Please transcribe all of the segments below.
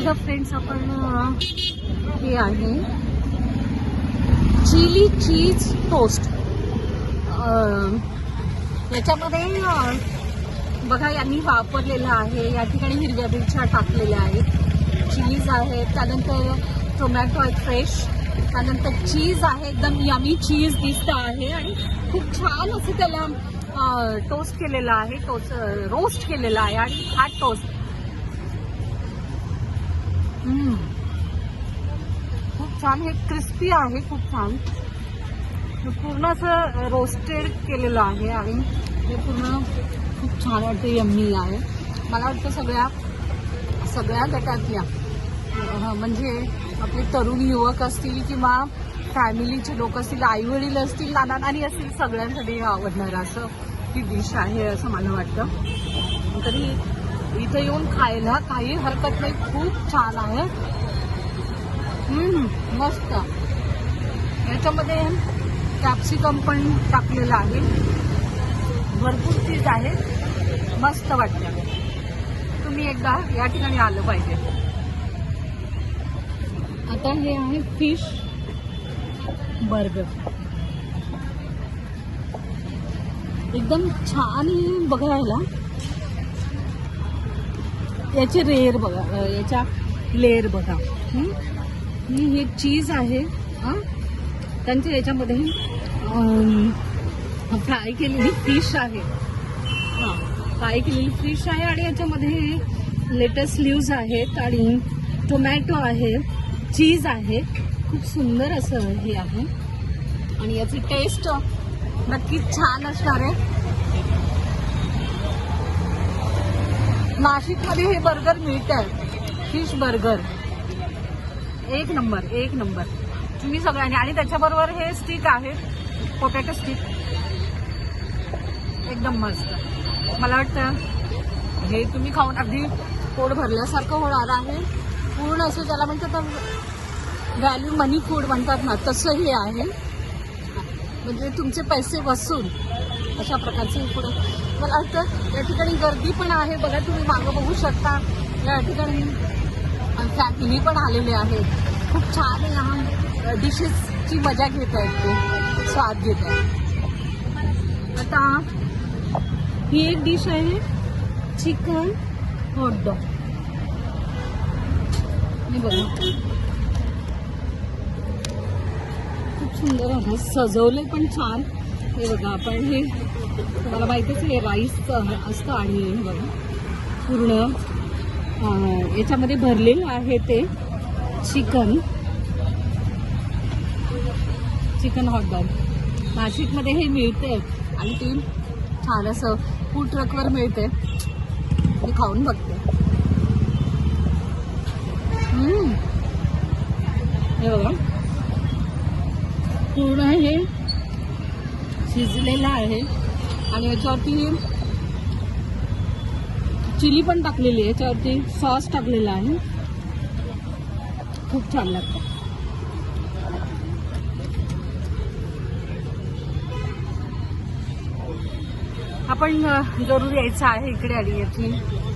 आज आपण हे आहे. Chilli cheese toast. याच्यामध्ये बघा यांनी वापरलेलं आहे. या ठिकाणी हिरव्या मिरच्या टाकलेल्या आहेत. चिलीज आहेत त्यानंतर टोमॅटो आहे फ्रेश त्यानंतर चीज आहे. एकदम यमी चीज दिसतं आहे. आणि खूप छान असं त्याला टोस्ट केलेला आहे. टोस्ट रोस्ट केलेला आहे. आणि हा टोस्ट खूप छान. हे क्रिस्पी आहे खूप छान. पूर्ण असं रोस्टेड केलेलं आहे आणि हे पूर्ण खूप छान वाटतं यम्मी आहे. मला वाटतं सगळ्या सगळ्या गटातल्या. म्हणजे आपले तरुण युवक असतील किंवा फॅमिलीचे लोक असतील आई वडील असतील नाना नानी असतील सगळ्यांसाठी आवडणारं आवडणार असं ही डिश आहे असं मला वाटतं. तरी इथं येऊन खायला काही हरकत नाही. खूप छान आहे. मस्त. याच्यामध्ये कॅप्सिकम पण टाकलेलं आहे. भरपूर चीज आहे. मस्त वाटतं. तुम्ही एकदा या ठिकाणी आलं पाहिजे. आता हे आहे फिश बर्गर एकदम छान बघायला. याची रेअर बघा याच्या लेअर बघा. ही? हे चीज आहे त्यांच्या याच्यामध्ये फ्राय केलेली फिश आहे. हां फ्राय केलेली फिश आहे आणि याच्यामध्ये लेटेस्ट लिव्ज आहेत आणि टोमॅटो आहे चीज आहे. खूप सुंदर असं हे आहे. आणि याची टेस्ट नक्कीच छान असणार आहे. नाशिकमध्ये हे बर्गर मिळत आहे फिश बर्गर एक नंबर एक नंबर तुम्ही सगळ्यांनी आणि त्याच्याबरोबर हे स्टिक आहे. पोटॅटो स्टिक एकदम मस्त. मला वाटतं हे तुम्ही खाऊन अगदी पोट भरल्यासारखं होणार आहे. पूर्ण असं ज्याला म्हणतात व्हॅल्यू मनी फूड म्हणतात ना तसं हे आहे. म्हणजे तुमचे पैसे वसून अशा प्रकारचे पुढे मला वाटतं या ठिकाणी गर्दी पण आहे. बघा तुम्ही मागं बघू शकता. या ठिकाणी फॅमिली पण आलेले आहेत. खूप छान लहान डिशेसची मजा घेत आहेत ते. स्वाद घेत आहेत. आता ही एक डिश आहे. चिकन हॉटडॉग हे बघा. खूप सुंदर आहे. सजवले पण छान. हे बघा आपण हे तुम्हाला माहितीच हे राईस असतं आणि हे बघा. पूर्ण याच्यामध्ये भरलेलं आहे ते चिकन. चिकन हॉटडॉग नाशिकमध्ये हे मिळते आणि ती छान असं फूड ट्रकवर मिळते मी खाऊन बघते. हे बघा. पूर्ण हे शिजलेलं आहे. आणि याच्यावरती चिली पण टाकलेली आहे. याच्यावरती सॉस टाकलेला आहे. खूप छान लागतं. आपण जरूर यायचं आहे. इकडे आणि याची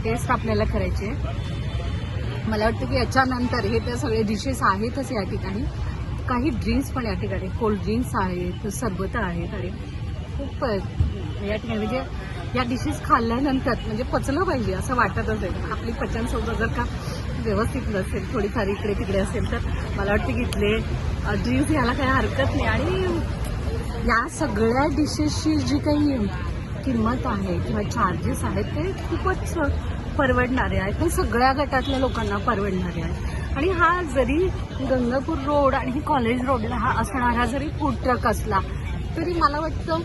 टेस्ट आपल्याला करायची आहे. मला वाटतं की याच्यानंतर हे त्या सगळे डिशेस आहेतच या ठिकाणी. काही ड्रिंक्स पण या ठिकाणी. कोल्ड ड्रिंक्स आहेत सरबत आहेत. आणि खूप या ठिकाणी म्हणजे या डिशेस खाल्ल्यानंतर म्हणजे पचलं पाहिजे असं वाटत असेल. आपली पचनसंस्था जर का व्यवस्थित नसेल थोडीफार इकडे तिकडे असेल तर मला वाटतं की इथले ड्रिंक्स याला काही हरकत नाही. आणि या सगळ्या डिशेसची जी काही किंमत आहे किंवा चार्जेस आहेत ते खूपच परवडणारे आहेत. ते सगळ्या गटातल्या लोकांना परवडणारे आहेत. आणि हा जरी गंगापूर रोड आणि कॉलेज रोडला हा असणारा जरी फूड ट्रक असला तरी मला वाटतं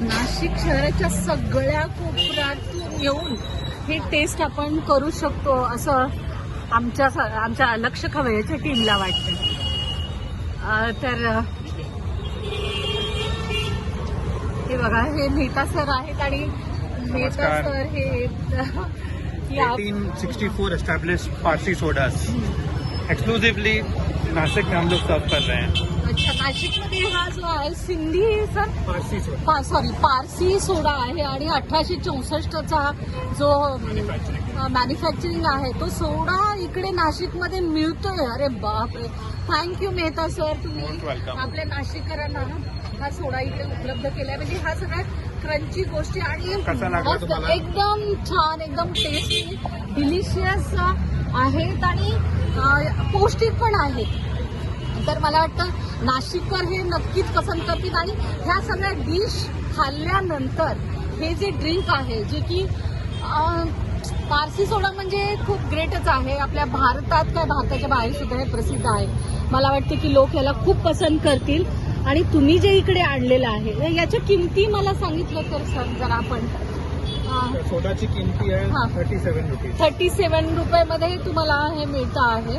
नाशिक शहराच्या सगळ्या कोपऱ्यातून येऊन हे टेस्ट आपण करू शकतो असं आमच्या आमच्या लक्ष खवय्याच्या टीमला वाटतं तर हे बघा हे नेता सर आहेत आणि नेता. सर हे या 1864 established Parsi sodas. Exclusively Nashik में हम लोग सर्व कर रहे हैं नाशिकमध्ये हा जो आहे Sindhi sir? Parsi soda. Sorry Parsi soda आहे आणि अठराशे चौसष्टचा जो मॅन्युफॅक्चरिंग आहे तो सोडा इकडे नाशिकमध्ये मिळतोय. अरे बापरे. थँक्यू मेहता सर तुम्ही. आपल्या नाशिककरांना हा सोडा इकडे उपलब्ध केलाय. म्हणजे हा सगळ्यात क्रंची गोष्टी आणि? एकदम छान एकदम टेस्टी डिलिशियस आहेत आणि पौष्टिक पण आहेत. तर मला वाटतं नाशिककर हे नक्कीच पसंत करतील. आणि ह्या सगळ्या डिश खाल्ल्यानंतर हे जे ड्रिंक आहे जे की पारसी सोडा म्हणजे खूप ग्रेटच आहे. आपल्या भारतात काय भारताच्या बाहेर सुद्धा हे प्रसिद्ध आहे. मला वाटते की लोक याला खूप पसंत करतील. आणि तुम्ही जे इकडे आणलेलं आहे याच्या किमती मला सांगितलं तर सर जरा आपण. सोडाची किमती हा. आहे thirty seven rupees thirty seven रुपयामध्ये तुम्हाला हे मिळतं आहे.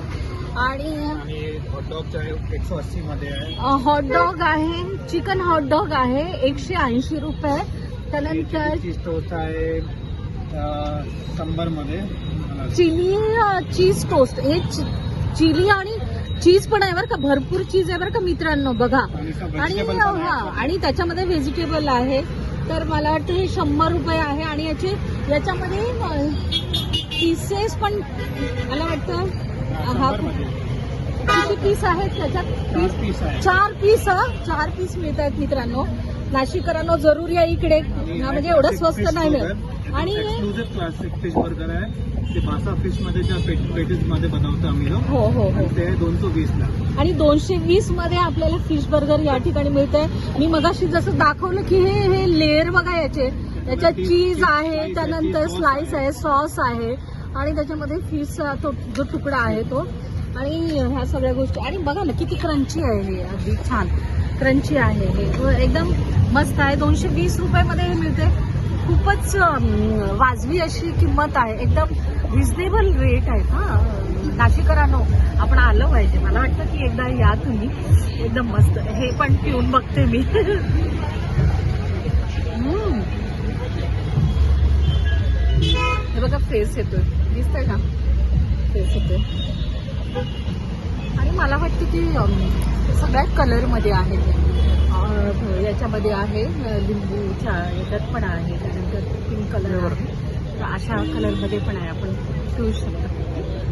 आणि आणि हॉटडॉगचे आहे एकशे अस्सी मध्ये आहे. हॉटडॉग आहे चिकन हॉटडॉग आहे एकशे ऐंशी रुपये. त्यानंतर चीज टोस्ट आहे शंभरमध्ये. चिली चीज टोस्ट हे चिली आणि चीज पण आहे बरं का भरपूर चीज आहे बरं का मित्रांनो बघा. आणि हा. आणि त्याच्यामध्ये व्हेजिटेबल आहे. तर मला वाटतं हे शंभर रुपये आहे आणि याचे याच्यामध्ये पीसेस पण मला वाटतं हा, किती पीस आहेत त्याच्यात? चार पीस पीस आहे चार पीस हं? चार पीस मिळत आहेत मित्रांनो. नाशिकरांनो जरूर या इकडे. हा, म्हणजे एवढं स्वस्त नाही मिळत. आणि एक्सक्लुझिव्ह क्लासिक फिश बर्गर आहे. ते बासा फिशमध्ये ज्या पेटीजमध्ये बनवतो आम्ही लोक हो हो हो. ते आहे दोनशे वीस ला. आणि दोनशे वीसमध्ये आपल्याला फिश बर्गर या ठिकाणी मिळतंय. मी मगाशी जसं दाखवलं की हे हे लेअर बघा याचे. त्याच्यात चीज- आहे त्यानंतर आहे, स्लाइस आहे सॉस आहे. आणि त्याच्यामध्ये फिशचा तो जो तुकडा आहे तो. आणि ह्या सगळ्या गोष्टी. आणि बघा ना किती क्रंची आहे हे अगदी छान. क्रंची आहे हे. एकदम मस्त आहे. दोनशे वीस रुपयामध्ये हे मिळते खूपच वाजवी अशी किंमत आहे. एकदम रिझनेबल रेट आहे. हा. नाशिकरांनो आपण आलं पाहिजे. मला वाटतं की एकदा या तुम्ही. एकदम मस्त. हे पण पिऊन बघते मी. हे बघा फेस येतोय. दिसतंय का? फेस येतोय. आणि मला वाटतं की अम, सगळ्यात कलरमध्ये आहे ते याच्यामध्ये आहे लिंबूच्या याच्यात पण आहे त्यानंतर पिंक कलर आहे. तर अशा कलरमध्ये पण आहे आपण ठेवू शकतो.